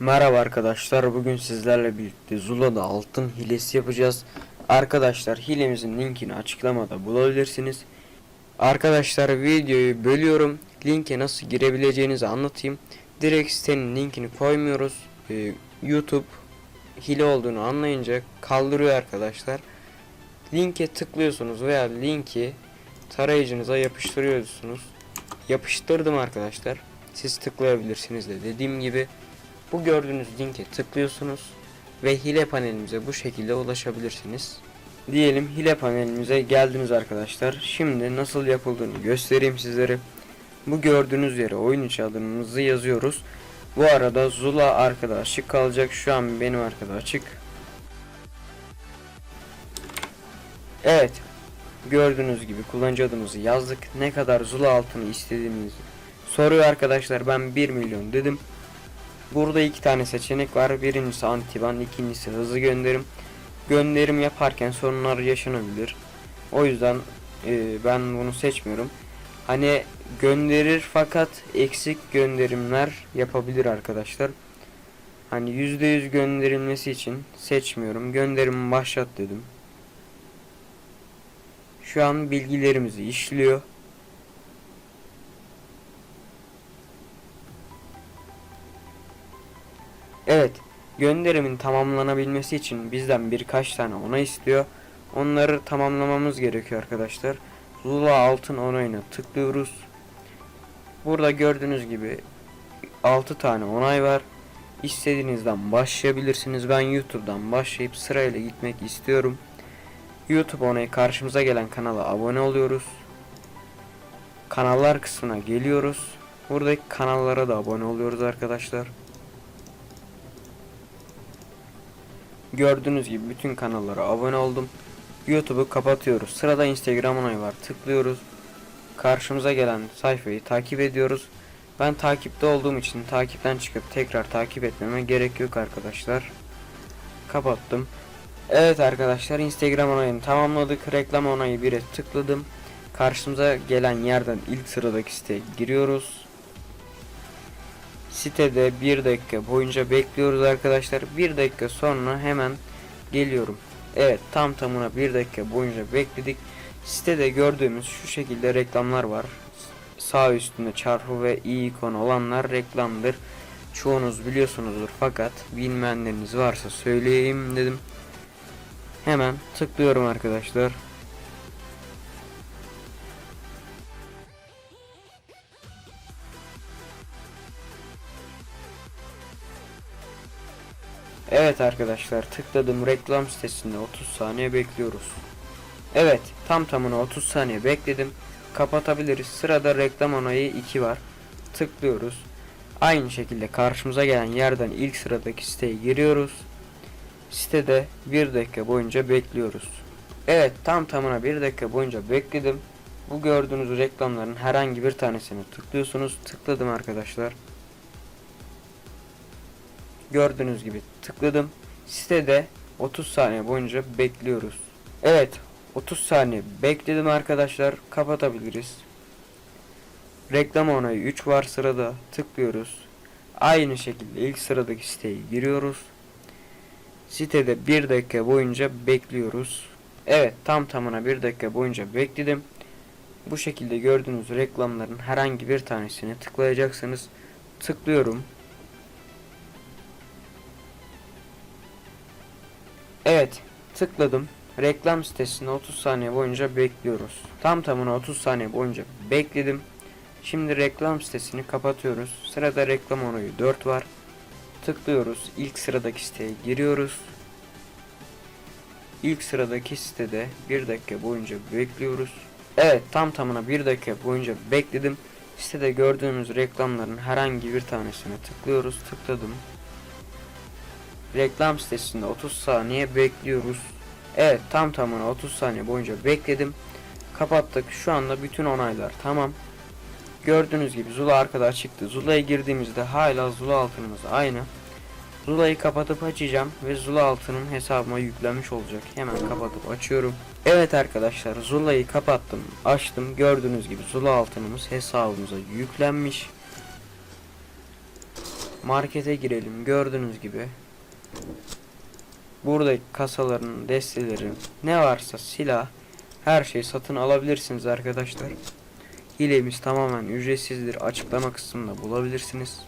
Merhaba arkadaşlar bugün sizlerle birlikte Zula'da altın hilesi yapacağız. Arkadaşlar hilemizin linkini açıklamada bulabilirsiniz. Arkadaşlar videoyu bölüyorum. Linke nasıl girebileceğinizi anlatayım. Direkt sitenin linkini koymuyoruz. Ee, YouTube hile olduğunu anlayınca kaldırıyor arkadaşlar. Linke tıklıyorsunuz veya linki tarayıcınıza yapıştırıyorsunuz. Yapıştırdım arkadaşlar. Siz tıklayabilirsiniz de dediğim gibi bu gördüğünüz linke tıklıyorsunuz ve hile panelimize bu şekilde ulaşabilirsiniz. Diyelim hile panelimize geldiniz arkadaşlar. Şimdi nasıl yapıldığını göstereyim sizlere. Bu gördüğünüz yere oyun içi adımımızı yazıyoruz. Bu arada Zula arkada açık kalacak. Şu an benim arkada açık. Evet. Gördüğünüz gibi kullanıcı adımızı yazdık. Ne kadar Zula altını istediğimizi soruyor arkadaşlar. Ben 1 milyon dedim. Burada iki tane seçenek var. Birincisi antiban, ikincisi hızlı gönderim. Gönderim yaparken sorunlar yaşanabilir. O yüzden e, ben bunu seçmiyorum. Hani gönderir fakat eksik gönderimler yapabilir arkadaşlar. Hani %100 gönderilmesi için seçmiyorum. Gönderimi başlat dedim. Şu an bilgilerimizi işliyor. Evet, gönderimin tamamlanabilmesi için bizden birkaç tane onay istiyor. Onları tamamlamamız gerekiyor arkadaşlar. Zula altın onayına tıklıyoruz. Burada gördüğünüz gibi 6 tane onay var. İstediğinizden başlayabilirsiniz. Ben YouTube'dan başlayıp sırayla gitmek istiyorum. YouTube onayı karşımıza gelen kanala abone oluyoruz. Kanallar kısmına geliyoruz. Buradaki kanallara da abone oluyoruz arkadaşlar. Gördüğünüz gibi bütün kanallara abone oldum. YouTube'u kapatıyoruz. Sırada Instagram onayı var. Tıklıyoruz. Karşımıza gelen sayfayı takip ediyoruz. Ben takipte olduğum için takipten çıkıp tekrar takip etmeme gerek yok arkadaşlar. Kapattım. Evet arkadaşlar Instagram onayını tamamladık. Reklam onayı 1'e tıkladım. Karşımıza gelen yerden ilk sıradaki siteye giriyoruz. Sitede bir dakika boyunca bekliyoruz arkadaşlar. Bir dakika sonra hemen geliyorum. Evet tam tamına bir dakika boyunca bekledik. Sitede gördüğümüz şu şekilde reklamlar var. Sağ üstünde çarpı ve i ikon olanlar reklamdır. Çoğunuz biliyorsunuzdur fakat bilmeyenleriniz varsa söyleyeyim dedim. Hemen tıklıyorum arkadaşlar. Evet arkadaşlar tıkladım reklam sitesinde 30 saniye bekliyoruz. Evet tam tamına 30 saniye bekledim. Kapatabiliriz. Sırada reklam onayı 2 var. Tıklıyoruz. Aynı şekilde karşımıza gelen yerden ilk sıradaki siteye giriyoruz. Sitede 1 dakika boyunca bekliyoruz. Evet tam tamına 1 dakika boyunca bekledim. Bu gördüğünüz reklamların herhangi bir tanesine tıklıyorsunuz. Tıkladım arkadaşlar. Gördüğünüz gibi tıkladım. Sitede 30 saniye boyunca bekliyoruz. Evet 30 saniye bekledim arkadaşlar. Kapatabiliriz. Reklam onayı 3 var sırada. Tıklıyoruz. Aynı şekilde ilk sıradaki siteye giriyoruz. Sitede 1 dakika boyunca bekliyoruz. Evet tam tamına 1 dakika boyunca bekledim. Bu şekilde gördüğünüz reklamların herhangi bir tanesine tıklayacaksınız. Tıklıyorum. Evet, tıkladım. Reklam sitesinde 30 saniye boyunca bekliyoruz. Tam tamına 30 saniye boyunca bekledim. Şimdi reklam sitesini kapatıyoruz. Sırada reklam onayı 4 var. Tıklıyoruz. İlk sıradaki siteye giriyoruz. İlk sıradaki sitede 1 dakika boyunca bekliyoruz. Evet, tam tamına 1 dakika boyunca bekledim. Sitede gördüğünüz reklamların herhangi bir tanesine tıklıyoruz. Tıkladım. Reklam sitesinde 30 saniye bekliyoruz. Evet tam tamına 30 saniye boyunca bekledim. Kapattık. Şu anda bütün onaylar tamam. Gördüğünüz gibi Zula arkada çıktı. Zula'ya girdiğimizde hala Zula altınımız aynı. Zula'yı kapatıp açacağım ve Zula altının hesabıma yüklenmiş olacak. Hemen kapatıp açıyorum. Evet arkadaşlar Zula'yı kapattım. Açtım. Gördüğünüz gibi Zula altınımız hesabımıza yüklenmiş. markete girelim. Gördüğünüz gibi. Buradaki kasaların, destelerin ne varsa silah her şeyi satın alabilirsiniz arkadaşlar. Hilemiz tamamen ücretsizdir. Açıklama kısmında bulabilirsiniz.